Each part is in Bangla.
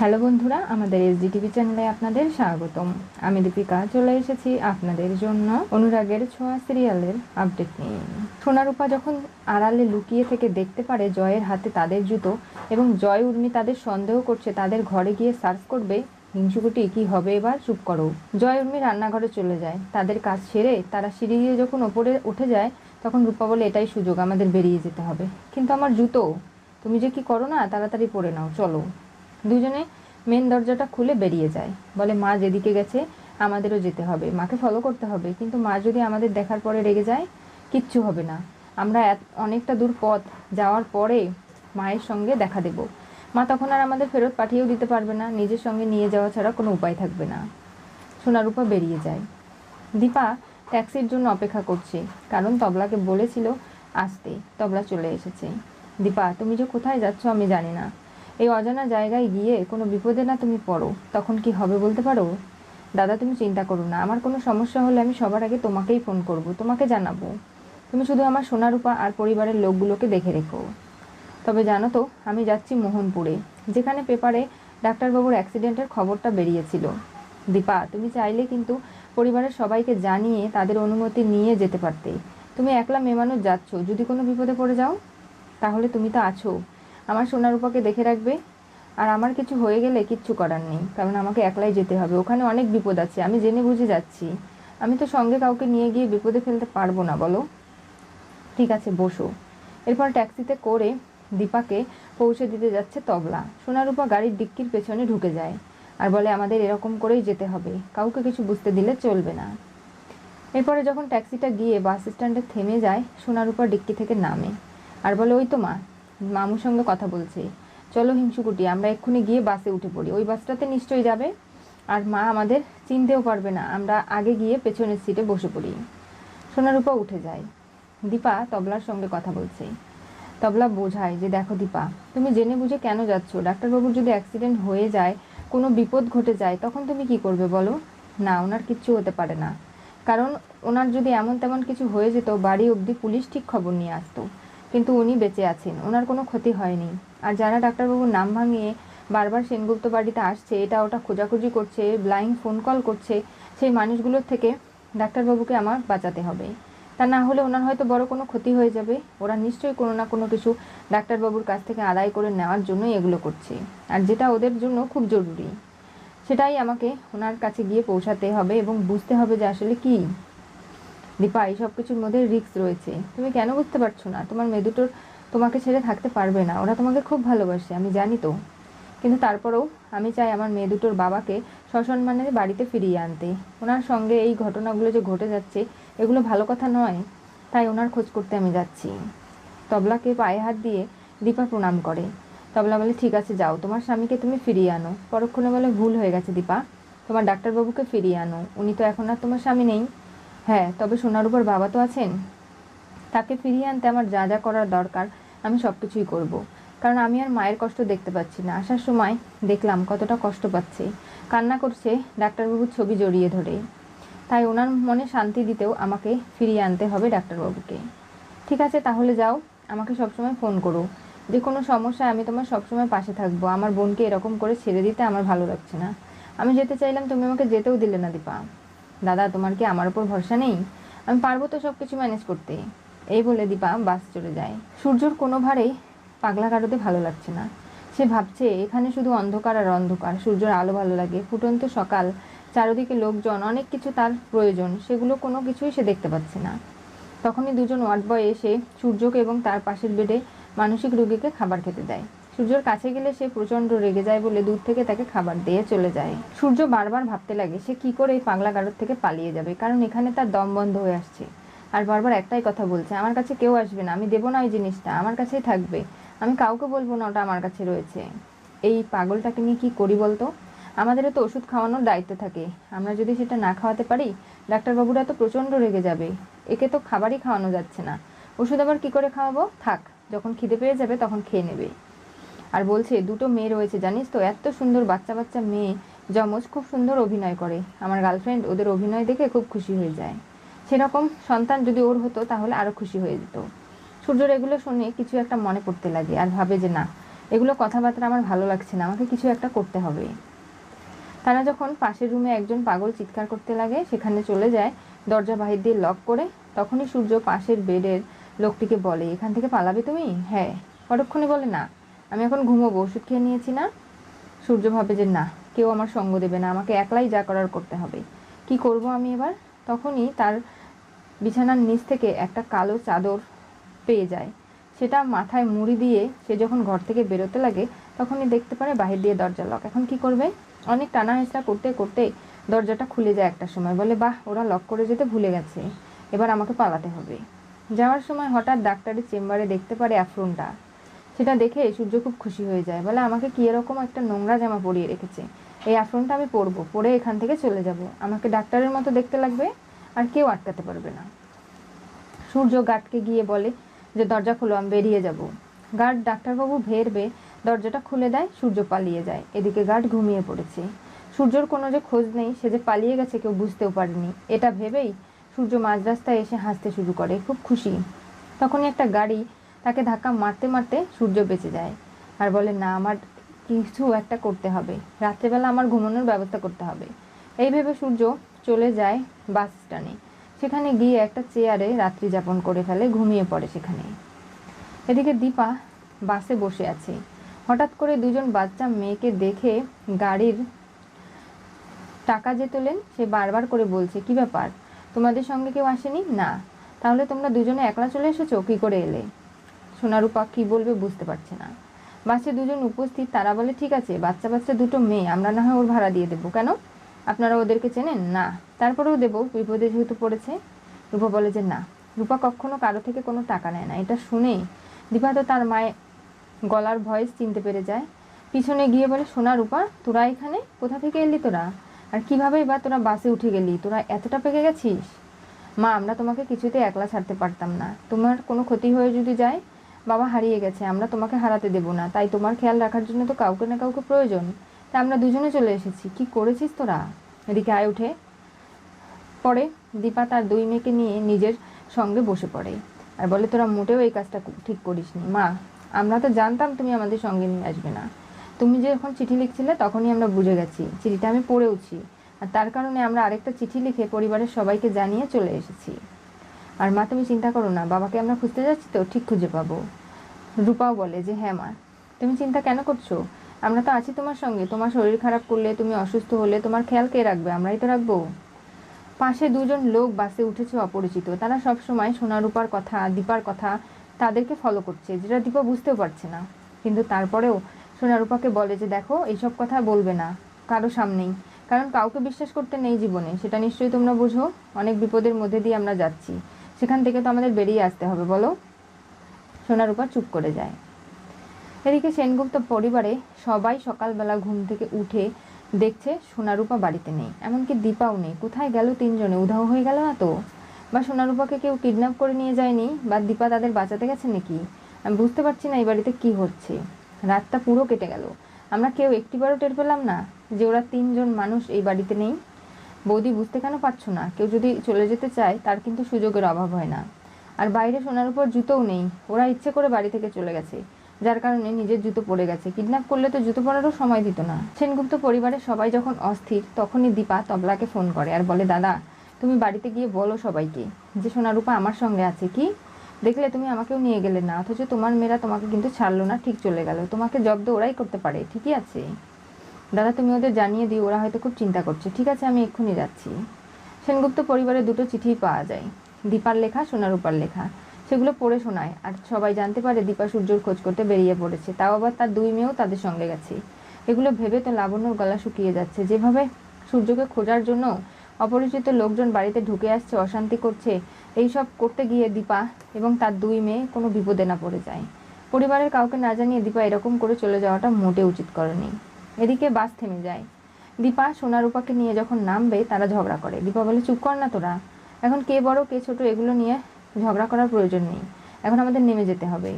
হ্যালো বন্ধুরা, আমাদের এসডি টিভি চ্যানেলে আপনাদের স্বাগতম। আমি দীপিকা, চলে এসেছি আপনাদের জন্য অনুরাগের ছোঁয়া সিরিয়ালের আপডেট নিয়ে। সোনারূপা যখন আড়ালে লুকিয়ে থেকে দেখতে পারে জয়ের হাতে তাদের জুতো এবং জয় উর্মি তাদের সন্দেহ করছে তাদের ঘরে গিয়ে সার্চ করবে, হিংসুকুটি কি হবে এবার? চুপ করো। জয় উর্মি রান্নাঘরে চলে যায়। তাদের কাজ সেরে তারা সিঁড়ি দিয়ে যখন ওপরে উঠে যায়, তখন রূপা বলে, এটাই সুযোগ, আমাদের বেরিয়ে যেতে হবে। কিন্তু আমার জুতো, তুমি যে কি করো না, তাড়াতাড়ি পরে নাও, চলো। দুজনে মেন দরজাটা খুলে বেরিয়ে যায়। বলে, মা যেদিকে গেছে, আমাদেরও যেতে হবে। মাকে ফলো করতে হবে। কিন্তু মা যদি আমাদের দেখার পরে রেগে যায়, কিচ্ছু হবে না। আমরা অনেকটা দূর পথ যাওয়ার পরে মায়ের সঙ্গে দেখা দেব। মা তখন আর আমাদের ফেরত পাঠিয়েও দিতে পারবে না। নিজের সঙ্গে নিয়ে যাওয়া ছাড়া কোনো উপায় থাকবে না। সোনারূপা বেরিয়ে যায়। দীপা ট্যাক্সির জন্য অপেক্ষা করছে। কারণ তবলাকে বলেছিল, আসতে। তবলা চলে এসেছে। দীপা, তুমি যে কোথায় যাচ্ছ আমি জানি না। এই অজানা জায়গায় গিয়ে কোনো বিপদে না তুমি পড়ো। তখন কি হবে বলতে পারো? দাদা, তুমি চিন্তা করো না। আমার কোনো সমস্যা হলে আমি সবার আগে তোমাকেই ফোন করব, তোমাকে জানাব। তুমি শুধু আমার সোনারূপা আর পরিবারের লোকগুলোকে দেখে রেখো। তবে জানো তো, আমি যাচ্ছি মোহনপুরে, যেখানে পেপারে ডাক্তারবাবুর অ্যাক্সিডেন্টের খবরটা বেরিয়েছিল। দীপা, তুমি চাইলে কিন্তু পরিবারের সবাইকে জানিয়ে তাদের অনুমতি নিয়ে যেতে পারতে। তুমি একলা মেয়ে মানুষ যাচ্ছ, যদি কোনো বিপদে পড়ে যাও, তাহলে তুমি তো আছো। আমার সোনারূপাকে দেখে রাখবে। আর আমার কিছু হয়ে গেলে কিচ্ছু করার নেই, কারণ আমাকে একলাই যেতে হবে। ওখানে অনেক বিপদ আছে, আমি জেনে বুঝে যাচ্ছি। আমি তো সঙ্গে কাউকে নিয়ে গিয়ে বিপদে ফেলতে পারব না, বলো? ঠিক আছে, বসো। এরপর ট্যাক্সিতে করে দীপাকে পৌঁছে দিতে যাচ্ছে তবলা। সোনারূপা গাড়ির ডিক্কির পেছনে ঢুকে যায় আর বলে, আমাদের এরকম করেই যেতে হবে। কাউকে কিছু বুঝতে দিলে চলবে না। এরপরে যখন ট্যাক্সিটা গিয়ে বাস স্ট্যান্ডে থেমে যায় সোনারূপা ডিক্কি থেকে নামে। আর বলে, ওই তো মা মামুর সঙ্গে কথা বলছে। চলো হিংসুকুটি আমরা এক্ষুনি গিয়ে বাসে উঠে পড়ি। ওই বাসটাতে নিশ্চয়ই যাবে। আর মা আমাদের চিনতেও পারবে না। আমরা আগে গিয়ে পেছনের সিটে বসে পড়ি। সোনারূপা উঠে যায়। দীপা তবলার সঙ্গে কথা বলছে। তবলা বোঝায় যে, দেখো দীপা, তুমি জেনে বুঝে কেন যাচ্ছ? ডাক্তারবাবুর যদি অ্যাক্সিডেন্ট হয়ে যায়, কোনো বিপদ ঘটে যায়, তখন তুমি কি করবে বলো? না, ওনার কিচ্ছু হতে পারে না। কারণ ওনার যদি এমন তেমন কিছু হয়ে যেত, বাড়ি অবধি পুলিশ ঠিক খবর নিয়ে আসতো। কিন্তু উনি বেঁচে আছেন। ওনার কোনো ক্ষতি হয়নি। আর যারা ডাক্তারবাবুর নাম ভাঙিয়ে বারবার সেনগুপ্ত বাড়িতে আসছে, এটা ওটা খোঁজাখুঁজি করছে ব্লাইং ফোন কল করছে, সেই মানুষগুলোর থেকে ডাক্তারবাবুকে আমার বাঁচাতে হবে। তা না হলে ওনার হয়তো বড় কোনো ক্ষতি হয়ে যাবে। ওরা নিশ্চয়ই কোনো না কোনো কিছু ডাক্তারবাবুর কাছ থেকে আদায় করে নেওয়ার জন্যই এগুলো করছে। আর যেটা ওদের জন্য খুব জরুরি, সেটাই আমাকে ওনার কাছে গিয়ে পৌঁছাতে হবে এবং বুঝতে হবে যে আসলে কি। দীপা, এই সব কিছুর মধ্যে রিস্ক রয়েছে। তুমি কেন বুঝতে পারছ না? তোমার মেয়ে দুটোর তোমাকে ছেড়ে থাকতে পারবে না। ওরা তোমাকে খুব ভালোবাসে, আমি জানি তো। কিন্তু তারপরেও আমি চাই আমার মেয়ে দুটোর বাবাকে সসম্মানে বাড়িতে ফিরিয়ে আনতে। ওনার সঙ্গে এই ঘটনাগুলো যে ঘটে যাচ্ছে, এগুলো ভালো কথা নয়। তাই ওনার খোঁজ করতে আমি যাচ্ছি। তবলাকে পায়ে হাত দিয়ে দীপা প্রণাম করে। তবলা বলে, ঠিক আছে, যাও। তোমার স্বামীকে তুমি ফিরিয়ে আনো। পরক্ষণে বলে, ভুল হয়ে গেছে দীপা। তোমার ডাক্তারবাবুকে ফিরিয়ে আনো। উনি তো এখন আর তোমার স্বামী নেই। হ্যাঁ তবে সোনার উপর বাবা তো আছেন। তাকে ফিরিয়ে আনতে আমার যা যা করার দরকার, আমি সব কিছুই করব। কারণ আমি আর মায়ের কষ্ট দেখতে পাচ্ছি না। আসার সময় দেখলাম কতটা কষ্ট পাচ্ছে। কান্না করছে ডাক্তারবাবুর ছবি জড়িয়ে ধরে। তাই ওনার মনে শান্তি দিতেও আমাকে ফিরিয়ে আনতে হবে ডাক্তারবাবুকে। ঠিক আছে, তাহলে যাও। আমাকে সবসময় ফোন করো। যে কোনো সমস্যায় আমি তোমার সবসময় পাশে থাকব। আমার বোনকে এরকম করে ছেড়ে দিতে আমার ভালো লাগছে না। আমি যেতে চাইলাম, তুমি আমাকে যেতেও দিলে না দীপা। দাদা, তোমার কি আমার উপর ভরসা নেই? আমি পারব তো সব কিছু ম্যানেজ করতে। এই বলে দীপা বাস চলে যায়। সূর্যর কোনো ভারেই পাগলা কারোতে ভালো লাগছে না। সে ভাবছে, এখানে শুধু অন্ধকার আর অন্ধকার। সূর্যের আলো ভালো লাগে। ফুটন্ত সকাল, চারিদিকে লোকজন, অনেক কিছু তার প্রয়োজন। সেগুলো কোনো কিছুই সে দেখতে পাচ্ছে না। তখনই দুজন ওয়ার্ড বয় এসে সূর্যকে এবং তার পাশের বেডে মানসিক রুগীকে খাবার খেতে দেয়। সূর্যর কাছে গেলে সে প্রচণ্ড রেগে যায় বলে দূর থেকে তাকে খাবার দিয়ে চলে যায়। সূর্য বারবার ভাবতে লাগে, সে কি করে এই পাগলা গারদ থেকে পালিয়ে যাবে? কারণ এখানে তার দম বন্ধ হয়ে আসছে। আর বারবার একটাই কথা বলছে, আমার কাছে কেউ আসবে না, আমি দেবো না ওই জিনিসটা, আমার কাছেই থাকবে। আমি কাউকে বলব না ওটা আমার কাছে রয়েছে। এই পাগলটাকে নিয়ে কি করি বলতো? আমাদেরও তো ওষুধ খাওয়ানোর দায়িত্ব থাকে। আমরা যদি সেটা না খাওয়াতে পারি, ডাক্তারবাবুরা তো প্রচণ্ড রেগে যাবে। একে তো খাবারই খাওয়ানো যাচ্ছে না। ওষুধ আবার কি করে খাওয়াবো? থাক, যখন খিদে পেয়ে যাবে তখন খেয়ে নেবে। আর বলছে, দুটো মেয়ে রয়েছে, জানিস তো? এত সুন্দর বাচ্চা বাচ্চা মেয়ে। যমজ খুব সুন্দর অভিনয় করে। আমার গার্লফ্রেন্ড ওদের অভিনয় দেখে খুব খুশি হয়ে যায়। সেরকম সন্তান যদি ওর হতো, তাহলে আরও খুশি হয়ে যেত। সূর্যর এগুলো শুনে কিছু একটা মনে পড়তে লাগে আর ভাবে যে না, এগুলো কথাবার্তা আমার ভালো লাগছে না, আমাকে কিছু একটা করতে হবে। তারা যখন পাশের রুমে একজন পাগল চিৎকার করতে লাগে, সেখানে চলে যায়, দরজা বাহির দিয়ে লক করে। তখনই সূর্য পাশের বেডের লোকটিকে বলে, এখান থেকে পালাবে তুমি? হ্যাঁ। পরক্ষণে বলে, না। আমি এখন ঘুমোবো, ওষুধ খেয়ে নিয়েছি না? সূর্য ভাবে যে না, কেউ আমার সঙ্গ দেবে না, আমাকে একলাই যা করার করতে হবে। কি করব আমি এবার? তখনই তার বিছানার নিচ থেকে একটা কালো চাদর পেয়ে যায়। সেটা মাথায় মুড়ি দিয়ে সে যখন ঘর থেকে বেরোতে লাগে, তখনই দেখতে পারে বাহির দিয়ে দরজা লক এখন কি করবে? অনেক টানা হেঁচড়া করতে করতে দরজাটা খুলে যায় একটা সময়। বলে, বাহ, ওরা লক করে যেতে ভুলে গেছে। এবার আমাকে পালাতে হবে। যাওয়ার সময় হঠাৎ ডাক্তারের চেম্বারে দেখতে পারে অ্যাফ্রনটা। সেটা দেখে সূর্য খুব খুশি হয়ে যায়। বলে, আমাকে কি এরকম একটা নোংরা জামা পরিয়ে রেখেছে? এই অ্যাফ্রনটা আমি পরবো, পরে এখান থেকে চলে যাব। আমাকে ডাক্তারের মতো দেখতে লাগবে আর কেউ আটকাতে পারবে না। সূর্য গার্ডকে গিয়ে বলে যে, দরজা খুলো, আমি বেরিয়ে যাব। গার্ড ডাক্তারবাবু ভেরবে দরজাটা খুলে দেয়, সূর্য পালিয়ে যায়। এদিকে গার্ড ঘুমিয়ে পড়েছে। সূর্যর কোনো যে খোঁজ নেই, সে যে পালিয়ে গেছে কেউ বুঝতেও পারেনি। এটা ভেবেই সূর্য মাঝ রাস্তায় এসে হাসতে শুরু করে, খুব খুশি। তখনই একটা গাড়ি তাকে ধাক্কা মারতে মারতে সূর্য বেঁচে যায়। আর বলে, না, আমার কিছু একটা করতে হবে। রাত্রেবেলা আমার ঘুমানোর ব্যবস্থা করতে হবে। এই ভেবে সূর্য চলে যায় বাস স্ট্যান্ডে। সেখানে গিয়ে একটা চেয়ারে রাত্রি যাপন করে ফেলে, ঘুমিয়ে পড়ে সেখানে। এদিকে দীপা বাসে বসে আছে। হঠাৎ করে দুজন বাচ্চা মেয়েকে দেখে গাড়ির টাকা যে তোলেন, সে বারবার করে বলছে, কি ব্যাপার? তোমাদের সঙ্গে কেউ আসেনি? না। তাহলে তোমরা দুজনে একলা চলে এসেছ? কী করে এলে? সোনারূপা কী বলবে বুঝতে পারছে না। বাসে দুজন উপস্থিত, তারা বলে, ঠিক আছে, বাচ্চা বাচ্চা দুটো মেয়ে, আমরা না হয় ওর ভাড়া দিয়ে দেবো। কেন? আপনারা ওদেরকে চেনেন? না। তারপরেও দেবো, বিপদে যেহেতু পড়েছে। রূপা বলে যে, না, রূপা কখনো কারও থেকে কোনো টাকা নেয় না। এটা শুনে দীপা তো তার মায়ের গলার ভয়েস চিনতে পেরে যায়। পিছনে গিয়ে বলে সোনা রূপা তোরা এখানে? কোথা থেকে এলি তোরা? আর কিভাবেই বা তোরা বাসে উঠে গেলি? তোরা এতটা পেকে গেছিস? মা, আমরা তোমাকে কিছুতে একলা ছাড়তে পারতাম না। তোমার কোনো ক্ষতি হয়ে যদি যায় বাবা হারিয়ে গেছে, আমরা তোমাকে হারাতে দেব না। তাই তোমার খেয়াল রাখার জন্য তো কাউকে না কাউকে প্রয়োজন। তাই আমরা দুজনে চলে এসেছি। কি করেছিস তোরা? এদিকে আয় উঠে। পরে দীপা তার দুই মেয়েকে নিয়ে নিজের সঙ্গে বসে পড়ে। আর বলে, তোরা মোটেও এই কাজটা ঠিক করিসনি। মা, আমরা তো জানতাম তুমি আমাদের সঙ্গে নিয়ে আসবে না। তুমি যে যখন চিঠি লিখছিলে তখনই আমরা বুঝে গেছি। চিঠিটা আমি পড়েওছি। আর তার কারণে আমরা আরেকটা চিঠি লিখে পরিবারের সবাইকে জানিয়ে চলে এসেছি। আর মা, তুমি চিন্তা করো না, বাবাকে আমরা খুঁজতে যাচ্ছি তো, ঠিক খুঁজে পাবো। রূপাও বলে যে হ্যাঁ মা, তুমি চিন্তা কেন করছ? আমরা তো আছি তোমার সঙ্গে, তোমার শরীর খারাপ করলে, তুমি অসুস্থ হলে তোমার খেয়াল কে রাখবে? আমরাই তো রাখব। পাশে দুজন লোক বাসে উঠেছে অপরিচিত। তারা সব সময় সোনা রূপার কথা, দীপার কথা তাদেরকে ফলো করছে, যেটা দীপা বুঝতেও পারছে না। কিন্তু তারপরেও সোনা রূপাকে বলে যে, দেখো, এইসব কথা বলবে না, কারও সামনেই। কারণ কাউকে বিশ্বাস করতে নেই জীবনে, সেটা নিশ্চয়ই তোমরা বুঝো। অনেক বিপদের মধ্যে দিয়ে আমরা যাচ্ছি। সেখান থেকে তো আমাদের বেরিয়ে আসতে হবে, বলো? সোনারূপা চুপ করে যায়। এদিকে সেনগুপ্ত পরিবারে সবাই সকালবেলা ঘুম থেকে উঠে দেখছে সোনারূপা বাড়িতে নেই, এমনকি দীপাও নেই। কোথায় গেল তিনজনে? উধাও হয়ে গেল না তো? বা সোনারূপাকে কেউ কিডন্যাপ করে নিয়ে যায়নি? বা দীপা তাদের বাঁচাতে গেছে নাকি? আমি বুঝতে পারছি না এই বাড়িতে কি হচ্ছে। রাতটা পুরো কেটে গেল। আমরা কেউ একটিবারও টের পেলাম না যে ওরা তিনজন মানুষ এই বাড়িতে নেই। বৌদি বুঝতে কেন পারছ না? কেউ যদি চলে যেতে চায়, তার কিন্তু সুযোগের অভাব হয় না। আর বাইরে সোনার উপর জুতোও নেই। ওরা ইচ্ছে করে বাড়ি থেকে চলে গেছে। যার কারণে নিজের জুতো পড়ে গেছে। কিডন্যাপ করলে তো জুতো পরারও সময় দিত না। সেনগুপ্ত পরিবারের সবাই যখন অস্থির, তখনই দীপা তবলাকে ফোন করে আর বলে, দাদা, তুমি বাড়িতে গিয়ে বলো সবাইকে যে সোনারূপা আমার সঙ্গে আছে কি? দেখলে তুমি আমাকেও নিয়ে গেলে না। অথচ তোমার মেয়েরা তোমাকে কিন্তু ছাড়লো না, ঠিক চলে গেল। তোমাকে জব্দ ওরাই করতে পারে, ঠিকই আছে? দাদা, তুমি ওদের জানিয়ে দিও, ওরা হয়তো খুব চিন্তা করছে। ঠিক আছে, আমি এক্ষুনি যাচ্ছি। সেনগুপ্ত পরিবারে দুটো চিঠি পাওয়া যায়। দীপার লেখা সোনারূপার লেখা। সেগুলো পড়ে শোনায়। আর সবাই জানতে পারে দীপা সূর্যর খোঁজ করতে বেরিয়ে পড়েছে। তাও আবার তার দুই মেয়েও তাদের সঙ্গে গেছে। এগুলো ভেবে তো লাবণ্যর গলা শুকিয়ে যাচ্ছে। যেভাবে সূর্যকে খোঁজার জন্য অপরিচিত লোকজন বাড়িতে ঢুকে আসছে, অশান্তি করছে এই সব করতে গিয়ে দীপা এবং তার দুই মেয়ে কোনো বিপদে না পড়ে যায়। পরিবারের কাউকে না জানিয়ে দীপা এরকম করে চলে যাওয়াটা মোটে উচিত করেনি। এদিকে বাস থেমে যায়। দীপা সোনারূপাকে নিয়ে যখন নামবে, তারা ঝগড়া করে। দীপা বলে, চুপ কর না তোরা। এখন কে বড়, কে ছোট, এগুলো নিয়ে ঝগড়া করার প্রয়োজন নেই। এখন আমাদের নেমে যেতে হবে।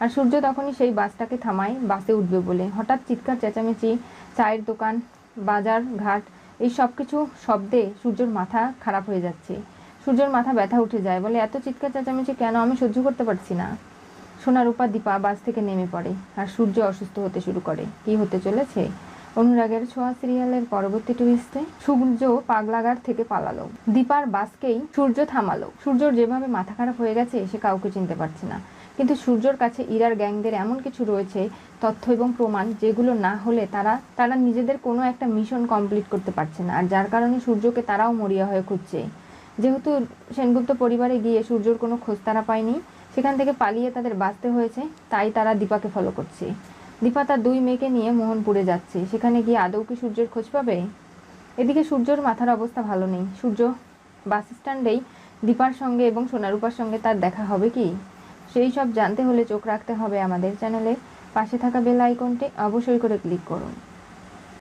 আর সূর্য তখনই সেই বাসটাকে থামায়, বাসে উঠবে বলে। হঠাৎ চিৎকার, চেঁচামেচি, চায়ের দোকান, বাজার, ঘাট, এই সব কিছু শব্দে সূর্যর মাথা খারাপ হয়ে যাচ্ছে। সূর্যের মাথা ব্যথা উঠে যায়। বলে, এত চিৎকার, চেঁচামেচি কেন? আমি সহ্য করতে পারছি না। সোনারূপা দীপা বাস থেকে নেমে পড়ে আর সূর্য অসুস্থ হতে শুরু করে। কি হতে চলেছে? অনুরাগের ছোঁয়া সিরিয়ালের পরবর্তী টুইস্টে সূর্য পাগলাগার থেকে পালালো। দীপার বাসকেই সূর্য থামালো। সূর্যর যেভাবে মাথা খারাপ হয়ে গেছে, সে কাউকে চিনতে পারছে না। কিন্তু সূর্যর কাছে ইরার গ্যাংদের এমন কিছু রয়েছে, তথ্য এবং প্রমাণ, যেগুলো না হলে তারা তারা নিজেদের কোনো একটা মিশন কমপ্লিট করতে পারছে না। আর যার কারণে সূর্যকে তারাও মরিয়া হয়ে খুঁজছে। যেহেতু সেনগুপ্ত পরিবারে গিয়ে সূর্যর কোনো খোঁজ তারা পায়নি সেখান থেকে পালিয়ে তাদের বাঁচতে হয়েছে, তাই তারা দীপাকে ফলো করছে। দীপা তার দুই মেয়েকে নিয়ে মোহনপুরে যাচ্ছে। সেখানে গিয়ে আদৌ কি সূর্যের খোঁজ পাবে? এদিকে সূর্যর মাথার অবস্থা ভালো নেই। সূর্য বাস স্ট্যান্ডেই দীপার সঙ্গে এবং সোনারূপার সঙ্গে তার দেখা হবে কি? সেই সব জানতে হলে চোখ রাখতে হবে আমাদের চ্যানেলে পাশে থাকা বেল আইকনটি অবশ্যই করে ক্লিক করুন।